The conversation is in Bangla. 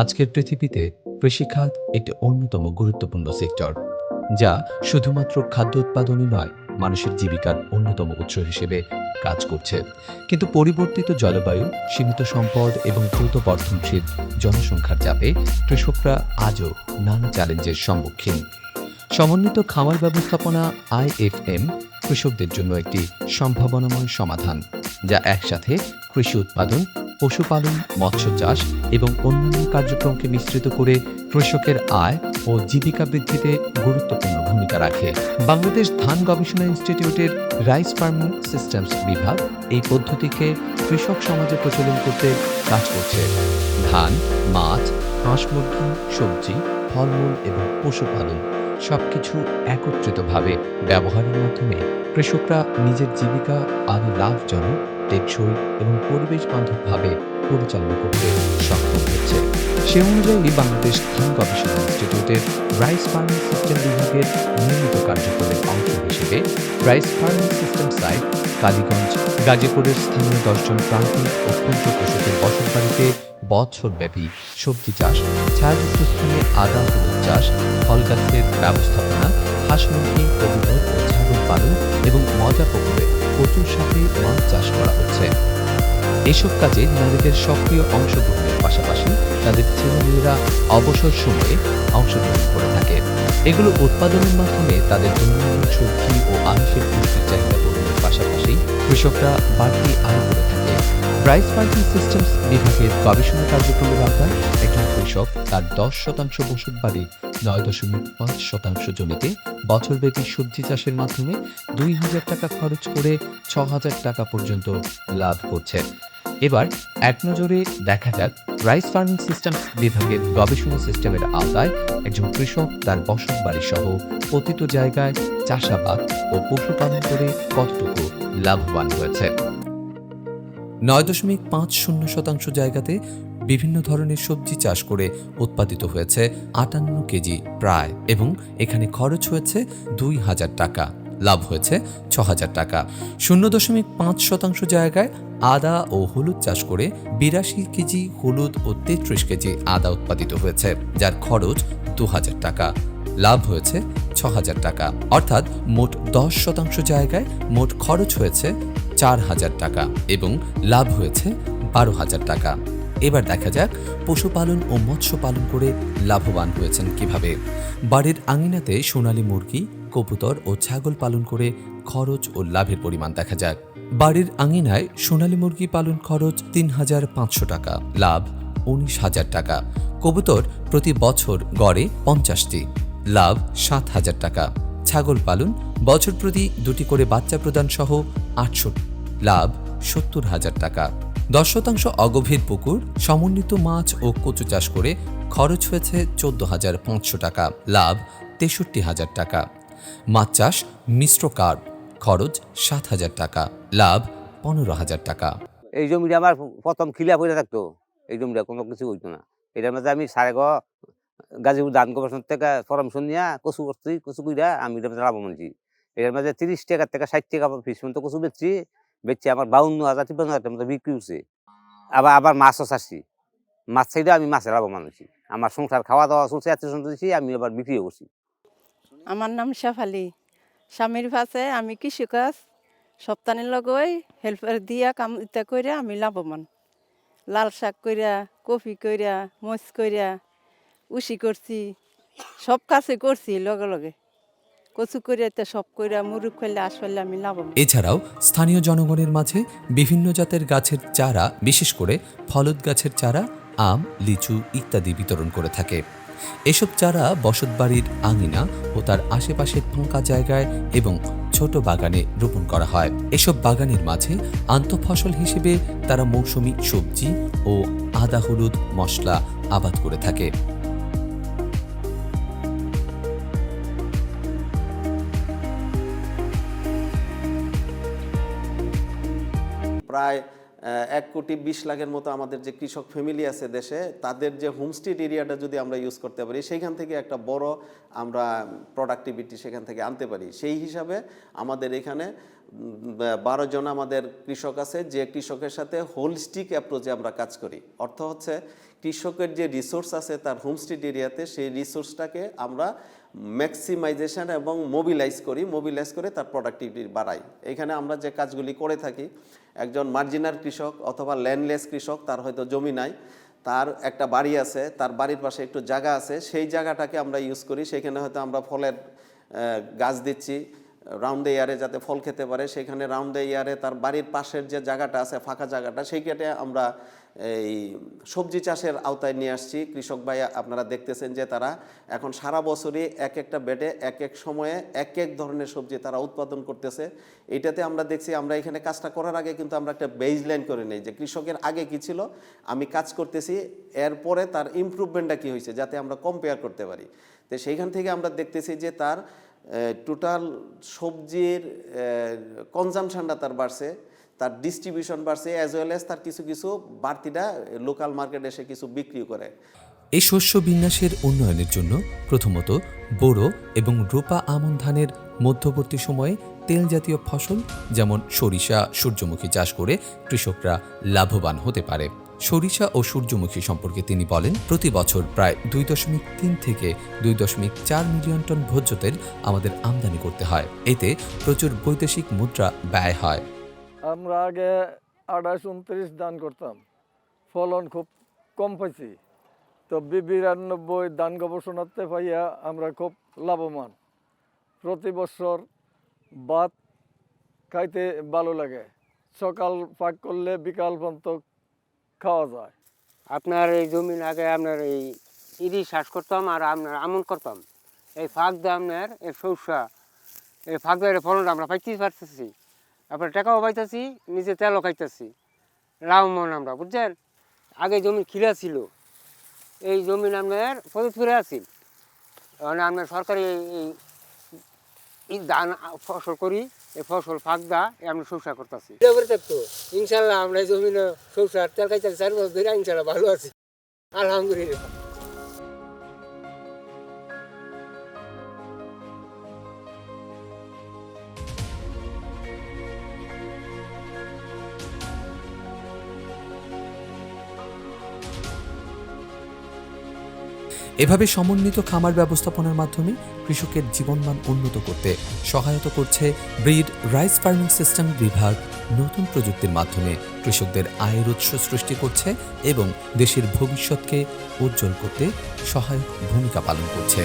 আজকের পৃথিবীতে কৃষিখাত একটি অন্যতম গুরুত্বপূর্ণ সেক্টর, যা শুধুমাত্র খাদ্য উৎপাদনই নয়, মানুষের জীবিকার অন্যতম উৎস হিসেবে কাজ করছে। কিন্তু পরিবর্তিত জলবায়ু, সীমিত সম্পদ এবং দ্রুত বর্ধনশীল জনসংখ্যার চাপে কৃষকরা আজও নানা চ্যালেঞ্জের সম্মুখীন। সমন্বিত খামার ব্যবস্থাপনা আইএফএম কৃষকদের জন্য একটি সম্ভাবনাময় সমাধান, যা একসাথে কৃষি উৎপাদন পশুপালন, মৎস্য চাষ এবং অন্যান্য কার্যক্রমকে মিশ্রিত করে কৃষকের আয় ও জীবিকা বৃদ্ধিতে গুরুত্বপূর্ণ ভূমিকা রাখে। বাংলাদেশ ধান গবেষণা ইনস্টিটিউটের রাইস ফার্মিং সিস্টেমস বিভাগ এই পদ্ধতিকে কৃষক সমাজে প্রচলন করতে কাজ করছে। ধান, মাছ, হাঁস মুরগি, সবজি, ফলমূল এবং পশুপালন সবকিছু একত্রিতভাবে ব্যবহারের মাধ্যমে কৃষকরা নিজের জীবিকা আরও লাভজনক টেকসই এবং পরিবেশ বান্ধবভাবে পরিচালনা করতে সক্ষম হচ্ছে সে অনুযায়ী বাংলাদেশ ধান গবেষণা ইনস্টিটিউটের রাইস ফার্মিং সিস্টেম বিভাগের নিয়মিত কার্যক্রমের অংশ হিসেবে rice farming system site Kaliganj, গাজীপুরের স্থানীয় দশজন প্রান্তিক ও ক্ষুদ্র কৃষকের বসতবাড়িতে বছরব্যাপী সবজি চাষ, ছায়াযুক্ত স্থানে আদা হলুদ চাষ, ফল গাছের ব্যবস্থাপনা, হাঁস মুরগি ও ছাগল পালন এবং মজা পুকুরে প্রচুর সাথে মাছ চাষ করা হচ্ছে। এসব কাজে নারীদের সক্রিয় অংশগ্রহণের পাশাপাশি তাদের ছেলেমেয়েরা অবসর সময়ে অংশগ্রহণ করে থাকে। এগুলো উৎপাদনের মাধ্যমে তাদের দৈনন্দিন সবজি ও আমিষের পুষ্টির চাহিদা পূরণের পাশাপাশি কৃষকরা বাড়তি আয় করে থাকে। রাইস ফার্মিং সিস্টেমস বিভাগের গবেষণা কার্যক্রমের আওতায় একজন কৃষক তার দশ শতাংশ বসত বাড়ি নয় দশমিক পাঁচ শতাংশ জমিতে বছরব্যাপী সবজি চাষের মাধ্যমে দুই হাজার টাকা খরচ করে ছ হাজার টাকা পর্যন্ত লাভ করছে। এবার এক নজরে দেখা যাক রাইস ফার্মিং সিস্টেম বিভাগের গবেষণা সিস্টেমের আওতায় একজন কৃষক তার বসত বাড়ি সহ পতিত জায়গায় চাষাবাদ ও পশুপালন করে কতটুকু লাভবান হয়েছে। নয় দশমিক পাঁচ শূন্য শতাংশ জায়গাতে বিভিন্ন ধরনের সবজি চাষ করে উৎপাদিত হয়েছে আটান্ন কেজি প্রায় এবং এখানে খরচ হয়েছে দুই হাজার টাকা, লাভ হয়েছে ছ হাজার টাকা। শূন্য দশমিক পাঁচ শতাংশ জায়গায় আদা ও হলুদ চাষ করে বিরাশি কেজি হলুদ ও তেত্রিশ কেজি আদা উৎপাদিত হয়েছে, যার খরচ দু হাজার টাকা, লাভ হয়েছে ছ হাজার টাকা। অর্থাৎ মোট দশ শতাংশ জায়গায় মোট খরচ হয়েছে চার হাজার টাকা এবং লাভ হয়েছে বারো হাজার টাকা। এবার দেখা যাক পশুপালন ও মৎস্য পালন করে লাভবান হয়েছেন কীভাবে। বাড়ির আঙিনাতে সোনালী মুরগি, কবুতর ও ছাগল পালন করে খরচ ও লাভের পরিমাণ দেখা যাক। বাড়ির আঙিনায় সোনালী মুরগি পালন খরচ তিন হাজার পাঁচশো টাকা, লাভ উনিশ হাজার টাকা। কবুতর প্রতি বছর গড়ে পঞ্চাশটি, লাভ সাত হাজার টাকা। ছাগল পালন বছর প্রতি দুটি করে বাচ্চা প্রদান সহ আটশো লাভ সত্তর হাজার টাকা। দশ শতাংশ অগভীর পুকুর, সমন্বিত মাছ ও কচু চাষ করে খরচ হয়েছে চোদ্দ হাজার পাঁচশো টাকা, লাভ তেষট্টি হাজার টাকা। মাছ চাষ মিশ্র কার্ড খরচ সাত হাজার টাকা, লাভ পনেরো হাজার টাকা। এই জমিটা আমার প্রথম খিলা পড়ে থাকতো। এই জমিটা কোনো কিছু হইতো না। এটার মধ্যে আমি সাড়ে গাজীপুর ধান গবেষণা থেকে পরামর্শ নিয়ে কচু করছি, কচু কুইরা আমি এটার মধ্যে লাভবান এটার মধ্যে তিরিশ টাকার থেকে ষাট টাকা পিস পর্যন্ত কচু বেচছি? বেচছি আমার বাউন্ন হাজার, তিপ্পান্ন হাজার মতো বিক্রি হচ্ছে আবার আবার মাছও চাষছি মাছ চাইলে আমি মাছে লাভবান হয়েছি আমার সংসার খাওয়া দাওয়া চলছে, এত দিচ্ছি আমি আবার বিক্রিও করছি। আমার নাম শেফালি স্বামীর পাশে আমি কৃষিকাজ সপ্তাহের লগই হেল্পার দিয়া কাম ইটা কইরা আমি লাভবান। লাল শাক কইরা, কফি কইরা, মরিচ কইরা, উসি করছি, সব কাজে করছি লগে লগে। কচু এটা সব কইরা মুরুখ খাইলে আসলে আমি এছাড়াও স্থানীয় জনগণের মাঝে বিভিন্ন জাতের গাছের চারা, বিশেষ করে ফলদ গাছের চারা, আম, লিচু ইত্যাদি বিতরণ করে থাকে। এসব চারা বসতবাড়ির আঙিনা ও তার আশেপাশের ফাঁকা জায়গায় এবং ছোট বাগানে রোপণ করা হয়। এসব বাগানের মাঝে আন্তঃফসল হিসেবে তারা মৌসুমি সবজি ও আদা, হলুদ, মশলা আবাদ করে থাকে। প্রায় এক কোটি বিশ লাখের মতো আমাদের যে কৃষক ফ্যামিলি আছে দেশে, তাদের যে হোমস্টেড এরিয়াটা যদি আমরা ইউজ করতে পারি, সেইখান থেকে একটা বড় আমরা প্রোডাক্টিভিটি সেখান থেকে আনতে পারি। সেই হিসাবে আমাদের এখানে বারো জন আমাদের কৃষক আছে, যে কৃষকের সাথে হোলস্টিক অ্যাপ্রোচে আমরা কাজ করি। অর্থ হচ্ছে কৃষকের যে রিসোর্স আছে তার হোমস্টেড এরিয়াতে সেই রিসোর্সটাকে আমরা ম্যাক্সিমাইজেশন এবং মোবিলাইজ করি মোবিলাইজ করে তার প্রোডাক্টিভিটি বাড়াই। এখানে আমরা যে কাজগুলি করে থাকি, একজন মার্জিনার কৃষক অথবা ল্যান্ডলেস কৃষক, তার হয়তো জমি নাই, তার একটা বাড়ি আছে, তার বাড়ির পাশে একটু জায়গা আছে, সেই জায়গাটাকে আমরা ইউজ করি, সেখানে হয়তো আমরা ফলের গাছ দিচ্ছি রাউন্ড ইয়ারে যাতে ফল খেতে পারে, সেখানে রাউন্ড ইয়ারে তার বাড়ির পাশের যে জায়গাটা আছে, ফাঁকা জায়গাটা সেইখানে আমরা এই সবজি চাষের আওতায় নিয়ে আসছি। কৃষক ভাই, আপনারা দেখতেছেন যে তারা এখন সারা বছরই এক একটা বেডে এক এক সময়ে এক এক ধরনের সবজি তারা উৎপাদন করতেছে। এটাতে আমরা দেখছি, আমরা এখানে কাজটা করার আগে কিন্তু আমরা একটা বেজ লাইন করে নেই যে কৃষকের আগে কি ছিল, আমি কাজ করতেছি, এরপরে তার ইমপ্রুভমেন্টটা কি হয়েছে, যাতে আমরা কম্পেয়ার করতে পারি। তো সেইখান থেকে আমরা দেখতেছি যে তার টোটাল সবজির কনজামশনটা তার বাড়ছে, তার ডিস্ট্রিবিউশন বাড়ছে অ্যাজ ওয়েল অ্যাজ তার কিছু কিছু বাড়তিটা লোকাল মার্কেটে এসে কিছু বিক্রি করে। এই শস্য বিন্যাসের উন্নয়নের জন্য প্রথমত বোরো এবং রোপা আমন ধানের মধ্যবর্তী সময়ে তেল জাতীয় ফসল, যেমন সরিষা, সূর্যমুখী চাষ করে কৃষকরা লাভবান হতে পারে। সরিষা ও সূর্যমুখী সম্পর্কে তিনি বলেন, প্রতি বছর প্রায় দুই দশমিক তিন থেকে দুই দশমিক চার মিলিয়ন টন ভোজ্য তেল আমাদের আমদানি করতে হয়। এতে প্রচুর বৈদেশিক মুদ্রা ব্যয় হয়। আমরা আগে আঠাশ উনত্রিশ দান করতাম। ফলন খুব কম পাইছি। তো বিরানব্বই দান গবেষণাতে পাইয়া আমরা খুব লাভবান। প্রতি বছর ভাত খাইতে ভালো লাগে। সকাল পাক করলে বিকাল পর্যন্ত খাওয়া যায়। আপনার এই জমিন আগে আপনার এই ইরি চাষ করতাম আর আপনার আমন করতাম। এই ফাঁক দিয়ে আপনার এই সরষা, এই ফাঁক দিয়ে ফলনটা আমরা পাইতে পারতেছি। আপনার টাকাও পাইতেছি, নিজে তেলও খাইতেছি। লাভবান আমরা, বুঝছেন? আগে জমি খিলা ছিল। এই জমিন আপনার আছিল। মানে আপনার সরকারি এই- ধান ফসল করি, এই ফসল ফাঁক দা আমরা সরষা করতেছি। ইনশাল্লাহ আমরা জমিনে সরষার তেল খাইতে চার বছর ধরে ইনশাল্লাহ ভালো আছি। আলহামদুলিল্লাহ। এভাবে সমন্বিত খামার ব্যবস্থাপনার মাধ্যমে কৃষকের জীবনমান উন্নত করতে সহায়তা করছে ব্রিড রাইস ফার্মিং সিস্টেম বিভাগ। নতুন প্রযুক্তির মাধ্যমে কৃষকদের আয়ের উৎস সৃষ্টি করছে এবং দেশের ভবিষ্যৎকে উজ্জ্বল করতে সহায়ক ভূমিকা পালন করছে।